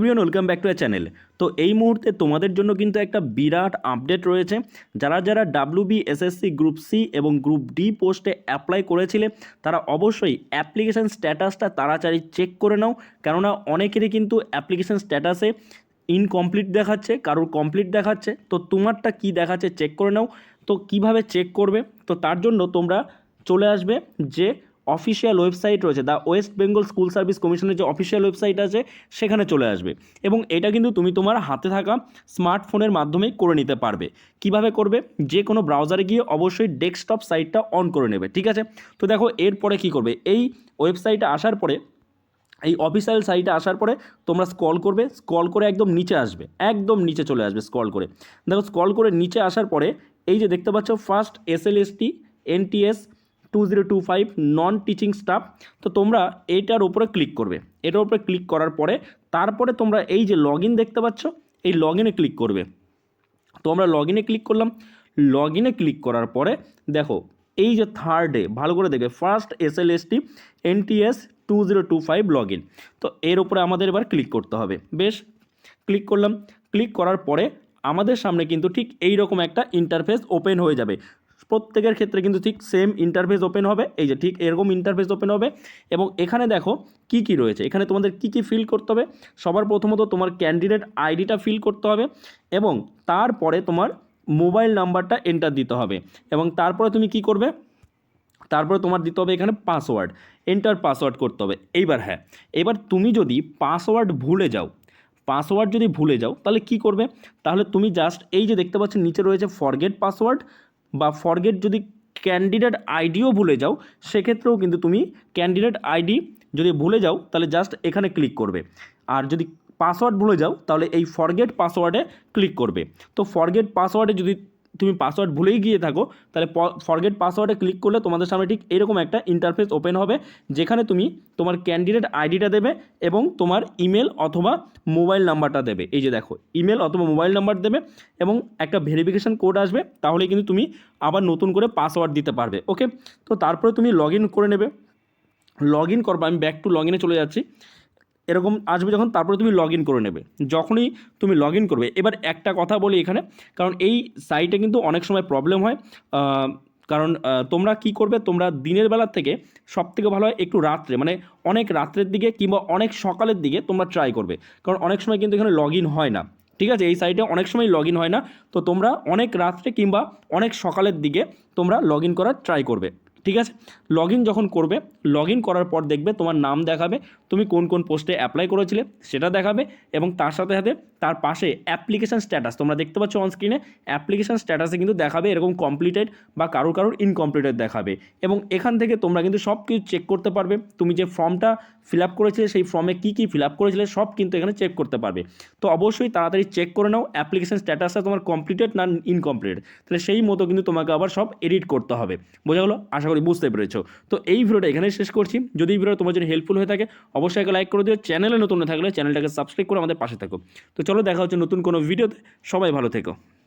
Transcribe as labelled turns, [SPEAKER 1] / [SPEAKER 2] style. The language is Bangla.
[SPEAKER 1] Everyone welcome back to a channel তো এই মুহূর্তে তোমাদের জন্য কিন্তু একটা বিরাট আপডেট রয়েছে। যারা যারা ডাব্লিউ এসএসসি গ্রুপ সি এবং গ্রুপ ডি পোস্টে অ্যাপ্লাই করেছিলে, তারা অবশ্যই অ্যাপ্লিকেশান স্ট্যাটাসটা তাড়াতাড়ি চেক করে নাও। কেননা অনেকেরই কিন্তু অ্যাপ্লিকেশান স্ট্যাটাসে ইনকমপ্লিট দেখাচ্ছে, কারোর কমপ্লিট দেখাচ্ছে। তো তোমারটা কি দেখাচ্ছে চেক করে নাও। তো কীভাবে চেক করবে? তো তার জন্য তোমরা চলে আসবে যে অফিসিয়াল ওয়েবসাইট রয়েছে the West Bengal school service কমিশনের যে অফিসিয়াল ওয়েবসাইট আছে, সেখানে চলে আসবে। এবং এটা কিন্তু তুমি তোমার হাতে থাকা স্মার্টফোনের মাধ্যমেই করে নিতে পারবে। কীভাবে করবে? যে কোনো ব্রাউজারে গিয়ে অবশ্যই ডেস্কটপ সাইটটা অন করে নেবে, ঠিক আছে? তো দেখো, এরপরে কি করবে? এই ওয়েবসাইটে আসার পরে, এই অফিসিয়াল সাইটে আসার পরে তোমরা স্ক্রল করবে স্ক্রল করে একদম নিচে আসবে, একদম নিচে চলে আসবে স্ক্রল করে। দেখো স্ক্রল করে নিচে আসার পরে, এই যে দেখতে পাচ্ছ first S L S T NTS two zero two five non teaching staff তো তোমরা এইটার উপরে ক্লিক করবে। এটার উপরে ক্লিক করার পরে, তারপরে তোমরা এই যে লগ দেখতে পাচ্ছ, এই লগ ক্লিক করবে। তো আমরা লগ ক্লিক করলাম। লগ ক্লিক করার পরে, দেখো, এই যে থার্ডে ভালো করে দেখবে first S L S T NTS two zero two five log in তো এর উপরে আমাদের এবার ক্লিক করতে হবে। বেশ ক্লিক করলাম। ক্লিক করার পরে, আমাদের সামনে কিন্তু ঠিক এই রকম একটা ইন্টারফেস ওপেন হয়ে যাবে। প্রত্যেকের ক্ষেত্রে কিন্তু ঠিক সেম ইন্টারফেস ওপেন হবে। এই যে ঠিক এরকম ইন্টারফেস ওপেন হবে এবং এখানে দেখো কি কি রয়েছে। এখানে তোমাদের কি কি ফিল করতে হবে? সবার প্রথমত তোমার ক্যান্ডিডেট আইডিটা ফিল করতে হবে এবং তারপরে তোমার মোবাইল নাম্বারটা এন্টার দিতে হবে এবং তারপরে তুমি কি করবে? তারপরে তোমার দিতে হবে এখানে পাসওয়ার্ড এন্টার পাসওয়ার্ড করতে হবে। এইবার হ্যাঁ এবার তুমি যদি পাসওয়ার্ড ভুলে যাও পাসওয়ার্ড যদি ভুলে যাও, তাহলে কি করবে? তাহলে তুমি জাস্ট এই যে দেখতে পাচ্ছ, নিচে রয়েছে ফরগেট পাসওয়ার্ড বা ফরগেট যদি ক্যান্ডিডেট আইডিও ভুলে যাও, সেক্ষেত্রেও কিন্তু তুমি ক্যান্ডিডেট আইডি যদি ভুলে যাও, তাহলে জাস্ট এখানে ক্লিক করবে। আর যদি পাসওয়ার্ড ভুলে যাও, তাহলে এই ফরগেট পাসওয়ার্ডে ক্লিক করবে। তো ফরগেট পাসওয়ার্ডে যদি তুমি পাসওয়ার্ড ভুলেই গিয়ে থাকো, তাহলে ফরগেট পাসওয়ার্ডে ক্লিক করলে তোমাদের সামনে ঠিক এরকম একটা ইন্টারফেস ওপেন হবে, যেখানে তুমি তোমার ক্যান্ডিডেট আইডিটা দেবে এবং তোমার ইমেল অথবা মোবাইল নাম্বারটা দেবে। এই যে দেখো ইমেল অথবা মোবাইল নাম্বার দেবে এবং একটা ভেরিফিকেশান কোড আসবে, তাহলে কিন্তু তুমি আবার নতুন করে পাসওয়ার্ড দিতে পারবে ওকে তো তারপরে তুমি লগ করে নেবে। লগ ইন করবে আমি ব্যাক টু লগ ইনে চলে যাচ্ছি। এরকম আসবে যখন তারপরে তুমি লগ ইন করে নেবে। যখনই তুমি লগ ইন করবে। এবার একটা কথা বলি এখানে, কারণ এই সাইটে কিন্তু অনেক সময় প্রবলেম হয়। কারণ তোমরা কি করবে? তোমরা দিনের বেলার থেকে সব থেকে ভালো হয় একটু রাত্রে মানে অনেক রাত্রের দিকে কিংবা অনেক সকালের দিকে তোমরা ট্রাই করবে। কারণ অনেক সময় কিন্তু এখানে লগ ইন হয় না। ঠিক আছে? এই সাইটে অনেক সময় লগ ইন হয় না। তো তোমরা অনেক রাত্রে কিংবা অনেক সকালের দিকে তোমরা লগ ইন করার ট্রাই করবে। ঠিক আছে? লগ যখন করবে লগ করার পর দেখবে তোমার নাম দেখাবে, তুমি কোন কোন পোস্টে অ্যাপ্লাই করেছিলে, সেটা দেখাবে এবং তার সাথে সাথে তার পাশে অ্যাপ্লিকেশান স্ট্যাটাস তোমরা দেখতে পাচ্ছ অন স্ক্রিনে অ্যাপ্লিকেশান স্ট্যাটাসে কিন্তু দেখাবে এরকম কমপ্লিটেড বা কারোর কারোর ইনকমপ্লিটেড দেখাবে এবং এখান থেকে তোমরা কিন্তু সব কিছু চেক করতে পারবে। তুমি যে ফর্মটা ফিল আপ করেছিলে, সেই ফর্মে কী কী ফিল আপ করেছিলে, সব কিন্তু এখানে চেক করতে পারবে। তো অবশ্যই তাড়াতাড়ি চেক করে নাও অ্যাপ্লিকেশান স্ট্যাটাসটা তোমার কমপ্লিটেড না ইনকমপ্লিটেড তাহলে সেই মতো কিন্তু তোমাকে আবার সব এডিট করতে হবে। বোঝা গেলো? আশা করি বুঝতে পেরেছ। তো এই ভিডিওটা এখানে শেষ করছি। যদি এই ভিডিও তোমার জন্য হেল্পফুল হয়ে থাকে, অবশ্যই একে লাইক করে দিও। চ্যানেলে নতুন না থাকলে চ্যানেলটাকে সাবস্ক্রাইব করে আমাদের পাশে থাকো। তো চলো দেখা হচ্ছে নতুন কোনো ভিডিওতে। সবাই ভালো থেকো।